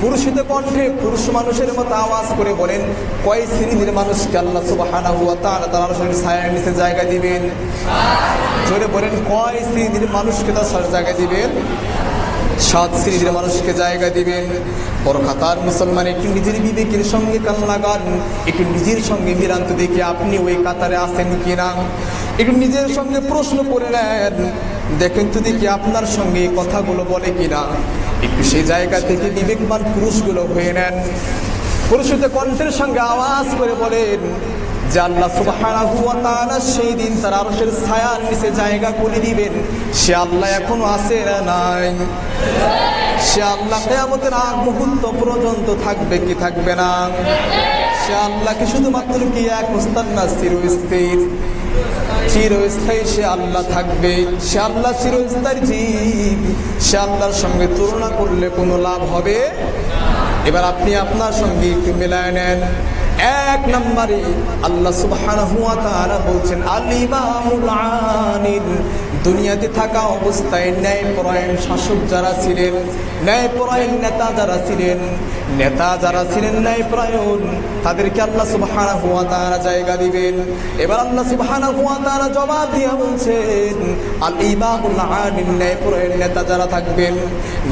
পুরুষিত কণ্ঠে পুরুষ মানুষের মতো আওয়াজ করে বলেন, কয় শ্রেণির মানুষকে আল্লাহ সুবহানাহু ওয়া তাআলা তার ছায়ার নিচে জায়গা দিবেন? জোরে বলেন, কয় শ্রেণির মানুষকে তার জায়গা দিবেন? সাত শ্রেণির মানুষকে জায়গা দিবেন। বড় খাতার মুসলমান একটু নিজের বিবেকের সঙ্গে কান লাগান একটু নিজের সঙ্গে মিলান্ত দেখে আপনি ওই কাতারে আছেন কিনা? একটু নিজের সঙ্গে প্রশ্ন করে নেন, দেখেন তো দেখি আপনার সঙ্গে কথাগুলো বলে কিনা? একটু সেই জায়গা থেকে বিবেকবান পুরুষগুলো হয়ে নেন। পুরুষতে কণ্ঠের সঙ্গে আওয়াজ করে বলেন, যে আল্লাহ সেই দিন তার ছায়ার নিচে জায়গা করে দিবেন। আছে না নাই? মুহূর্ত পর্যন্ত থাকবে কি থাকবে না? শুধুমাত্র কি এক উস্তাদ না চিরস্থির? চিরস্থায়ী সে আল্লাহ থাকবে, সে আল্লাহ চিরস্থায়ী জীব। সে আল্লাহর সঙ্গে তুলনা করলে কোনো লাভ হবে? এবার আপনি আপনার সঙ্গে একটু মেলায় নেন। এক নম্বরে আল্লাহ সুবাহ বলছেন আলিমামুল দুনিয়াতে থাকা অবস্থায় ন্যায়পরায়ণ শাসক যারা ছিলেন, ন্যায়পরায়ণ নেতা যারা ছিলেন, নেতা যারা ছিলেন ন্যায়পরায়ণ, তাদেরকে আল্লাহ সুবহানাহু ওয়া তাআলা জায়গা দিবেন। এবার আল্লাহ সুবহানাহু হুয়া তারা জবাব দিয়ে বলছেন, আল ইমামুল আনিল ন্যায়পরায়ণ নেতা যারা থাকবেন,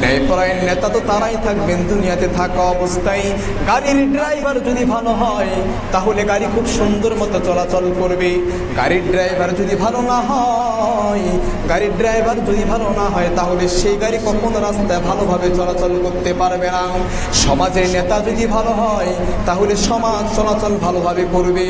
ন্যায়পরায়ণ নেতা তো তারাই থাকবেন। দুনিয়াতে থাকা অবস্থায় গাড়ির ড্রাইভার যদি ভালো হয়, তাহলে গাড়ি খুব সুন্দর মতো চলাচল করবে। গাড়ির ড্রাইভার যদি ভালো না হয় গাড়ির ড্রাইভার যদি ভালো না হয়, তাহলে সেই গাড়ি কখনো রাস্তায় ভালোভাবে চলাচল করতে পারবে না? সমাজের নেতা যদি ভালো হয়, তাহলে সমাজ চলাচল ভালোভাবে করবে।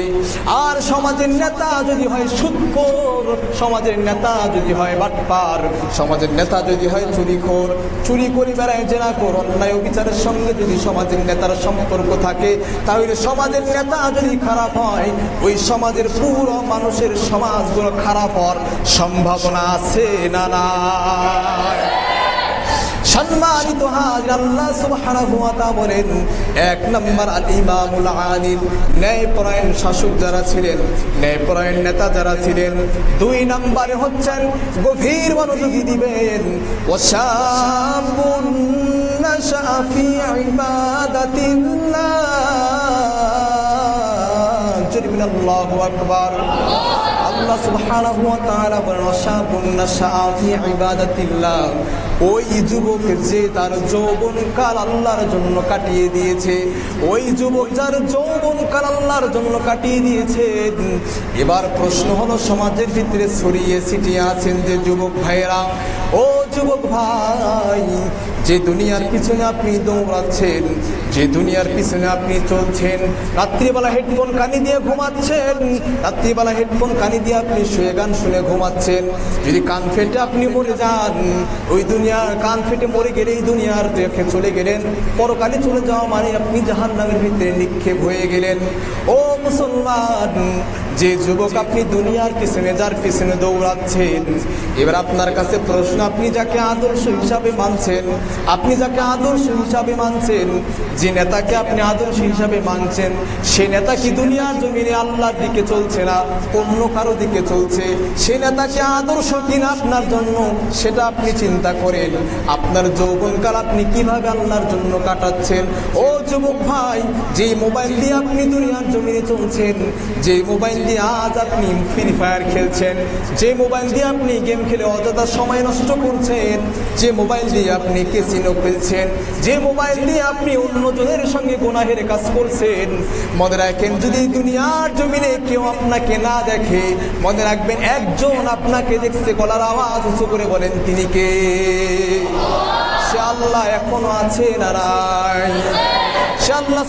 আর সমাজের নেতা যদি হয় সুৎকর সমাজের নেতা যদি হয় বাটপার, সমাজের নেতা যদি হয় চুরিখোর। চুরি করে বেড়ায় জেনা কর অন্যায় বিচারের সঙ্গে যদি সমাজের নেতার সম্পর্ক থাকে, তাহলে সমাজের নেতা যদি খারাপ হয়, ওই সমাজের পুরো মানুষের সমাজগুলো খারাপ হওয়ার সম্ভাবনা আছে না সম্মানিত হাজির আল্লাহ সুবহানাহু ওয়া তাআলা বলেন, এক নম্বর আল ইমামুল আদিল ন্যায়পরায়ণ শাসক যারা ছিলেন, ন্যায়পরায়ণ নেতা যারা ছিলেন, দুই নম্বরে হচ্ছেন গভীর মনোযোগী দিবেন। ওয়াশাবুন নাশা ফি ইবাদাতিল্লাহ। আল্লাহু আকবার। আল্লাহ সুবহানাহু ওয়া তাআলা বলেন ওয়াশাবুন নাশা ফি ওই যুবক যে তার যৌবন কাল আল্লাহর জন্য কাটিয়ে দিয়েছে, ওই যুবক যার যৌবন কাল আল্লাহর জন্য কাটিয়ে দিয়েছে। এবার প্রশ্ন হলো, সমাজের ভিতরে ছড়িয়ে ছিটিয়ে আছেন যে যুবক ভাইয়েরা, ও যুবক ভাই, যে দুনিয়ার পিছনে আপনি দৌড়াচ্ছেন, যে দুনিয়ার পিছনে আপনি চলছেন, রাত্রিবেলা হেডফোন কানি দিয়ে ঘুমাচ্ছেন, রাত্রিবেলা হেডফোন কানি দিয়ে আপনি শুয়ে গান শুনে ঘুমাচ্ছেন। যদি কান ফেটে আপনি মরে যান, ওই দুনিয়ার কান ফেটে মরে গেলে এই দুনিয়ার দেখে চলে গেলেন। পরকালে চলে যাওয়া মানে আপনি জাহান নামের ভিতরে নিক্ষেপ হয়ে গেলেন। ও মুসলমান, যে যুবক আপনি দুনিয়ার পিছনে, যার পিছনে দৌড়াচ্ছেন, এবার আপনার কাছে প্রশ্ন, আপনি যাকে আদর্শ হিসাবে মানছেন, আপনি যাকে আদর্শ হিসাবে মানছেন, যে নেতাকে আপনি আদর্শ হিসাবে মানছেন, সে নেতা কি দুনিয়ার জমিনে আল্লাহর দিকে চলছে না, অন্য কারও দিকে চলছে? সে নেতাকে আদর্শ কিনা আপনার জন্য, সেটা আপনি চিন্তা করেন। আপনার যৌবনকাল আপনি কীভাবে আল্লাহর জন্য কাটাচ্ছেন? ও যুবক ভাই, যে মোবাইল দিয়ে আপনি দুনিয়ার জমিনে চলছেন, যে মোবাইল দিয়ে আজ আপনি ফ্রি ফায়ার খেলছেন, যে মোবাইল দিয়ে আপনি গেম খেলে অযথা সময় নষ্ট করছেন যে মোবাইল দিয়ে আপনি কেসিনো খেলছেন, যে মোবাইল দিয়ে আপনি অন্যজনের সঙ্গে গুনাহের কাজ করছেন, মনে রাখেন যদি দুনিয়ার জমিনে কেউ আপনাকে না দেখে, মনে রাখবেন একজন আপনাকে দেখছে, গলার আওয়াজ উঁচু করে বলেন, তিনি কে? সে আল্লাহ এখনও আছে না নাই। সে আল্লাহ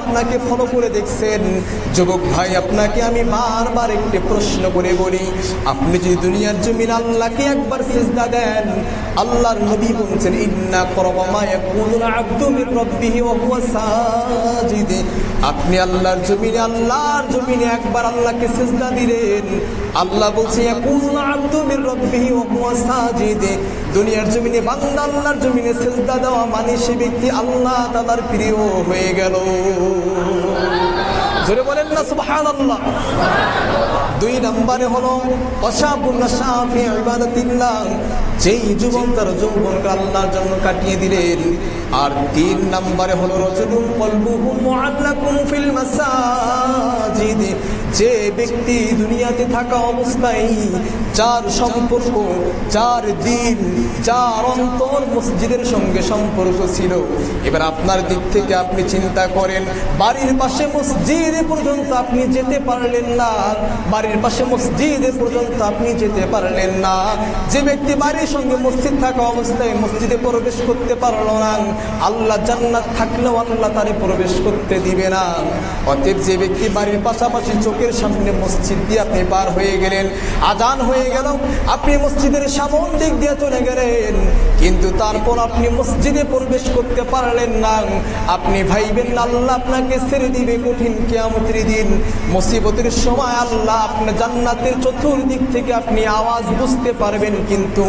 আপনাকে ফলো করে দেখছেন। যুবক ভাই, আপনাকে আমি বারবার একটি প্রশ্ন করে বলি, আপনি যদি দুনিয়ার জমিন আল্লাহকে একবার সিজদা দেন, আল্লাহর নবী বলছেন, ইন্না করবা মা ইয়াকুলুল আবদু মির রাব্বিহি ওয়া সাজিদ। আপনি আল্লাহর জমিনে আল্লাহর জমিনে একবার আল্লাহকে সিজদা দিলেন। আল্লাহ বলছে দুনিয়ার জমিনে বান্দা আল্লাহর জমিনে সিজদা দেওয়া মানে সে ব্যক্তি আল্লাহ তাআলার প্রিয়। হয়ে গেল। ধরে বলেন না সুহান দুই নম্বরে হলো অসাপূর্ণ সাফি ইবাদাতিল্লাহ। যেই যুবক তার যৌবনকে আল্লাহর জন্য কাটিয়ে দিলেন, আর তিন নম্বরে হলো রজুলুম যে ব্যক্তি দুনিয়াতে থাকা অবস্থায় যার সম্পর্ক, যার দিন, যার অন্তর মসজিদের সঙ্গে সম্পর্ক ছিল। এবার আপনার দিক থেকে আপনি চিন্তা করেন, বাড়ির পাশে মসজিদ পর্যন্ত আপনি যেতে পারলেন না, বাড়ির পাশে মসজিদ পর্যন্ত আপনি যেতে পারলেন না। যে ব্যক্তি বাড়ির সঙ্গে মসজিদ থাকা অবস্থায় মসজিদে প্রবেশ করতে পারল না। আল্লাহ জান্নাত থাকলেও আল্লাহ তারে প্রবেশ করতে দিবে না। অতএব যে ব্যক্তি বাড়ির পাশাপাশি চোখের সামনে মসজিদ দিয়ে আপনি পার হয়ে গেলেন, আজান হয়ে গেল, আপনি মসজিদের সামন দিক দিয়ে চলে গেলেন। কিন্তু তারপর আপনি মসজিদে প্রবেশ করতে পারলেন না। আপনি ভাইবেন, আল্লাহ আপনাকে ছেড়ে দিবে কঠিন কেয়ামতের দিন। মুসিবতের সময় আল্লাহ আপনার জান্নাতের চতুর্দিক থেকে আপনি আওয়াজ বুঝতে পারবেন, কিন্তু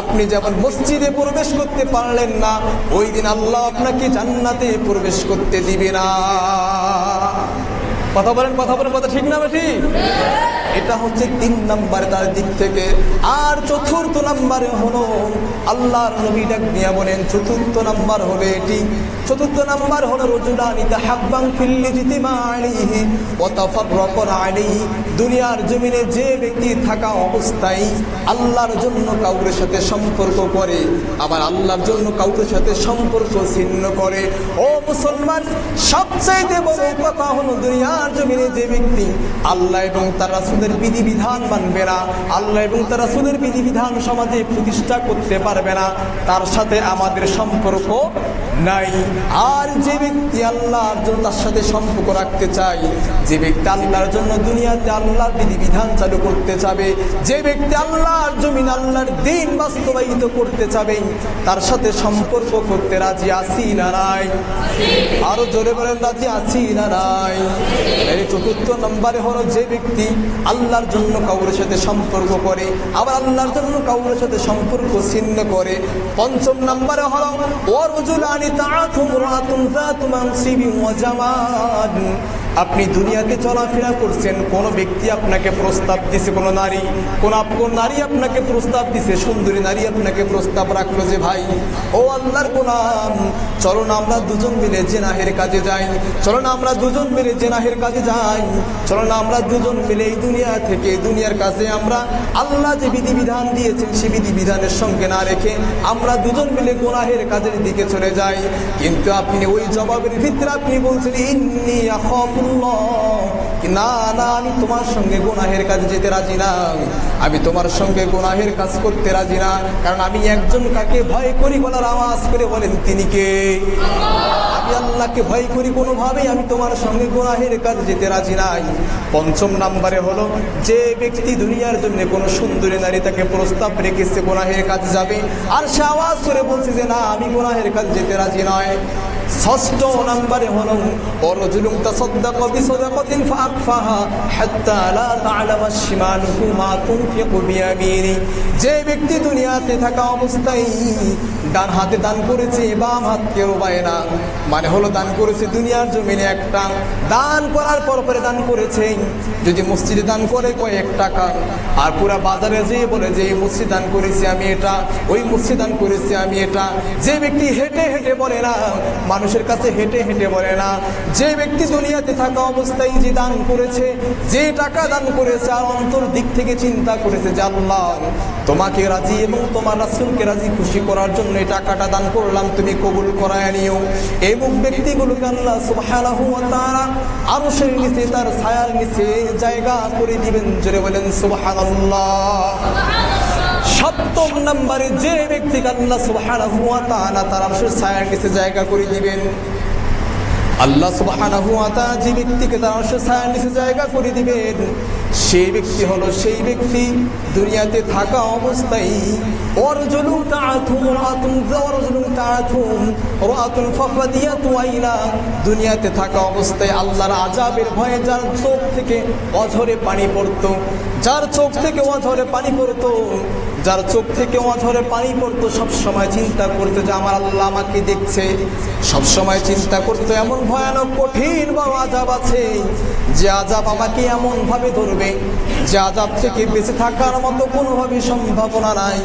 আপনি যেমন মসজিদে প্রবেশ করতে পারলেন না, ওই দিন আল্লাহ আপনাকে জান্নাতে প্রবেশ করতে দিবে না। কথা বলেন কথা বলেন, কথা ঠিক না, ঠিক? এটা হচ্ছে তিন নাম্বার তার দিক থেকে। আর চতুর্থ নাম্বারে হলো আল্লাহর নবী ডাক নিয়ে বলেন, চতুর্থ নাম্বার হলো এটি। চতুর্থ নাম্বার হলো রজুলানি তাহাব্বাং ফিল্লি জিতিমা আলাইহি দুনিয়ার জমিনে যে ব্যক্তি থাকা অবস্থায় আল্লাহর জন্য কাউরের সাথে সম্পর্ক করে, আবার আল্লাহর জন্য কাউরের সাথে সম্পর্ক ছিন্ন করে। ও মুসলমান, সবচাইতে বড় কথা হলো দুনিয়ার জমিনে যে ব্যক্তি আল্লাহ এবং তার রাসূলের বিধিবিধান মানবে না। আল্লাহ এবং তার সুনের বিধিবিধান সমাজে প্রতিষ্ঠা করতে পারবে না। তার সাথে আমাদের সম্পর্ক নাই। আর যে ব্যক্তি আল্লাহর জন্য তার সাথে সম্পর্ক রাখতে চাই যে ব্যক্তি আল্লাহর জন্য দুনিয়াতে আল্লাহর বিধিবিধান চালু করতে চাবে, যে ব্যক্তি আল্লাহর জমিন আল্লাহর দিন বাস্তবায়িত করতে চাবে, তার সাথে সম্পর্ক করতে রাজি আছি না নাই? আরও জোরে বলেন, রাজি আছি না নাই? এই চতুর্থ নম্বরে হলো যে ব্যক্তি আল্লাহর জন্য কাউরের সাথে সম্পর্ক করে, আবার আল্লাহর জন্য কাউরের সাথে সম্পর্ক ছিন্ন করে, পঞ্চম নম্বরে হলো ওয়ারজুলানি আপনি দুনিয়াতে চলাফেরা করছেন, কোনো ব্যক্তি আপনাকে প্রস্তাব দিছে, কোনো নারী, কোন কোন নারী আপনাকে প্রস্তাব দিছে, সুন্দরী নারী আপনাকে প্রস্তাব রাখল যে ভাই, ও আল্লাহর গোলাম চলো না আমরা দুজন মিলে জেনাহের কাজে যাই চলো না আমরা দুজন মিলে জেনাহের কাজে যাই চলো না আমরা দুজন মিলে এই দুনিয়া থেকে দুনিয়ার কাছে আমরা আল্লাহ যে বিধিবিধান দিয়েছেন সেই বিধিবিধানের সঙ্গে না রেখে আমরা দুজন মিলে গোনাহের কাজের দিকে চলে যাই। কিন্তু আপনি ওই জবাবের ভিতরে আপনি বলছেন, ইন্নি না না, আমি তোমার সঙ্গে গোনাহের কাজে যেতে রাজি না। আমি তোমার সঙ্গে গোনাহের কাজ করতে রাজি না। কারণ আমি একজন কাকে ভয় করি বলার আওয়াজ করে বলেন, তিনি কে? আমি আল্লাহকে ভয় করি কোনোভাবেই, আমি তোমার সঙ্গে গোনাহের কাজ যেতে রাজি নাই। পঞ্চম নাম্বারে হলো, যে ব্যক্তি দুনিয়ার জন্য কোনো সুন্দরী নারী তাকে প্রস্তাব রেখেছে গোনাহের কাজ যাবে, আর সে আওয়াজ করে বলছে যে, না, আমি গোনাহের কাজ যেতে রাজি নয়। ষষ্ঠ নাম্বারে হলো, অরজুলুম তাসাদ্দাক বিসাদাকাতিন ফাআকফাহা হাত্তা লা মা তুনফিকু বিয়ামিনি। যে ব্যক্তি দুনিয়াতে থাকা অবস্থায় ডান হাতে দান করেছে, বাম হাত কেউ পায় না। মানে হলো দান করেছে দুনিয়ার জমিনে একটা, দান করার পর পরে দান করেছে। যদি মসজিদে দান করে কয়েক টাকা? আর পুরা বাজারে যেয়ে বলে যে, এই মসজিদ দান করেছি আমি এটা, ওই মসজিদ দান করেছি আমি এটা। যে ব্যক্তি হেঁটে হেঁটে বলে না মানুষের কাছে হেঁটে হেঁটে বলে না, যে ব্যক্তি দুনিয়াতে থাকা অবস্থায় যে দান করেছে, যে টাকা দান করেছে, আর অন্তর দিক থেকে চিন্তা করেছে যে আল্লাহ, তোমাকে রাজি এবং তোমার রাসুলকে রাজি খুশি করার জন্য এই টাকাটা দান করলাম, তুমি কবুল করায় নিও। এই মুখ ব্যক্তিগুলোকে আল্লাহ সুবহানাহু তাআলা আরশের নিচে, তার ছায়ার নিচে জায়গা করে দিবেন, জোরে বলেন সুবহানাল্লাহ। সপ্তম নম্বরে যে ব্যক্তিকে তাআলা জায়গা করে দিবেন। আল্লাহ সুবহানাহু তাআলা যে ব্যক্তিকে তার আরশের ছায়ার নিচে জায়গা করে দিবেন সেই ব্যক্তি হলো সেই ব্যক্তি দুনিয়াতে থাকা অবস্থায় অরজুলু দুনিয়াতে থাকা অবস্থায় আল্লাহর আযাবের ভয়ে যার চোখ থেকে অঝরে পানি পড়তো, যার চোখ থেকে অঝরে পানি পড়তো, যার চোখ থেকে অঝরে পানি পড়তো সব সময় চিন্তা করতো যে আমার আল্লাহ আমাকে দেখছে। সব সময় চিন্তা করতো এমন ভয়ানক কঠিন বা আজাব আছে যে আজাব আমাকে এমন ভাবে ধরবে যে আজাব থেকে বেঁচে থাকার মতো কোনোভাবে সম্ভাবনা নাই।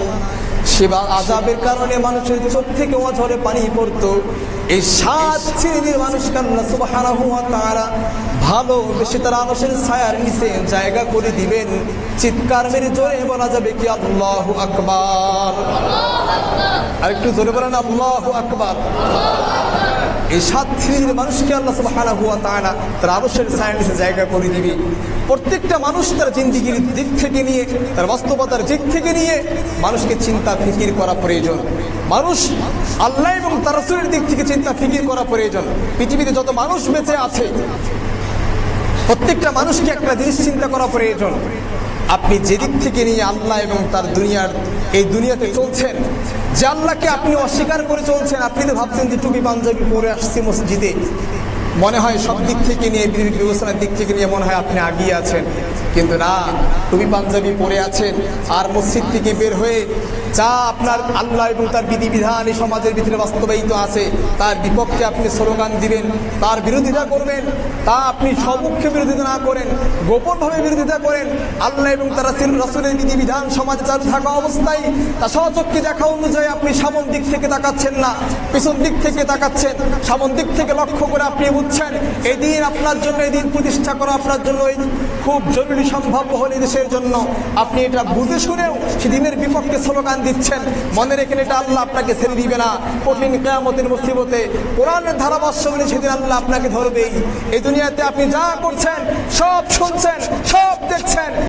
সে বা- আজাবের কারণে মানুষের চোখ থেকে অঝরে পানি পড়তো। এই সাত ভালো বেশি ছায়ার নিচে জায়গা করে দিবেন। চিৎকার মেরে জোরে বলা যাবে কি আকবার। আর একটু জোরে বলেন আকবার। এই সাত মানুষকে আল্লাহ তাআলা তার নিচে জায়গা করে দিবে। প্রত্যেকটা মানুষ তার জিন্দিগির দিক থেকে নিয়ে, তার বাস্তবতার দিক থেকে নিয়ে মানুষকে চিন্তা, ফিকির করা প্রয়োজন। মানুষ আল্লাহ এবং তার দিক থেকে চিন্তা ফিকির করা প্রয়োজন। পৃথিবীতে যত মানুষ বেঁচে আছে, প্রত্যেকটা মানুষকে একটা জিনিস চিন্তা করা প্রয়োজন। আপনি যেদিক থেকে নিয়ে আল্লাহ এবং তার দুনিয়ার এই দুনিয়াতে চলছেন, যে আল্লাহকে আপনি অস্বীকার করে চলছেন, আপনি তো ভাবছেন যে টুপি পাঞ্জাবি পরে আসছি মসজিদে। মনে হয় সব দিক থেকে নিয়ে বিবেচনার দিক থেকে নিয়ে মনে হয় আপনি আগিয়ে আছেন। কিন্তু না, তুমি পাঞ্জাবি পরে আছেন, আর মসজিদ থেকে বের হয়ে যা আপনার আল্লাহ এবং তার বিধিবিধান এই সমাজের ভিতরে বাস্তবায়িত আছে, তার বিপক্ষে আপনি স্লোগান দিবেন, তার বিরোধিতা করবেন, তা আপনি সমুখে বিরোধিতা না করেন, গোপনভাবে বিরোধিতা করেন, আল্লাহ এবং তার রাসূল রাসূলের বিধিবিধান সমাজে চালু থাকা অবস্থায় তা সচক্ষে দেখা অনুযায়ী আপনি সামন দিক থেকে তাকাচ্ছেন না, পিছন দিক থেকে তাকাচ্ছেন, সামন দিক থেকে লক্ষ্য করে আপনি বুঝছেন, এদিন আপনার জন্য, এদিন প্রতিষ্ঠা করা আপনার জন্য খুব জরুরি সম্ভাব্য হলে দেশের জন্য। আপনি এটা বুঝে শুনেও সেদিনের বিপক্ষে স্লোগান দিচ্ছেন। মনে রেখেন এটা আল্লাহ আপনাকে ছেড়ে দিবে না। কঠিন কেয়ামতের মুসিবতে কোরআনের ধারাভাষ্য বলে সেদিন আল্লাহ আপনাকে ধরবেই। এই দুনিয়াতে আপনি যা করছেন, সব শুনছেন, সব দেখছেন।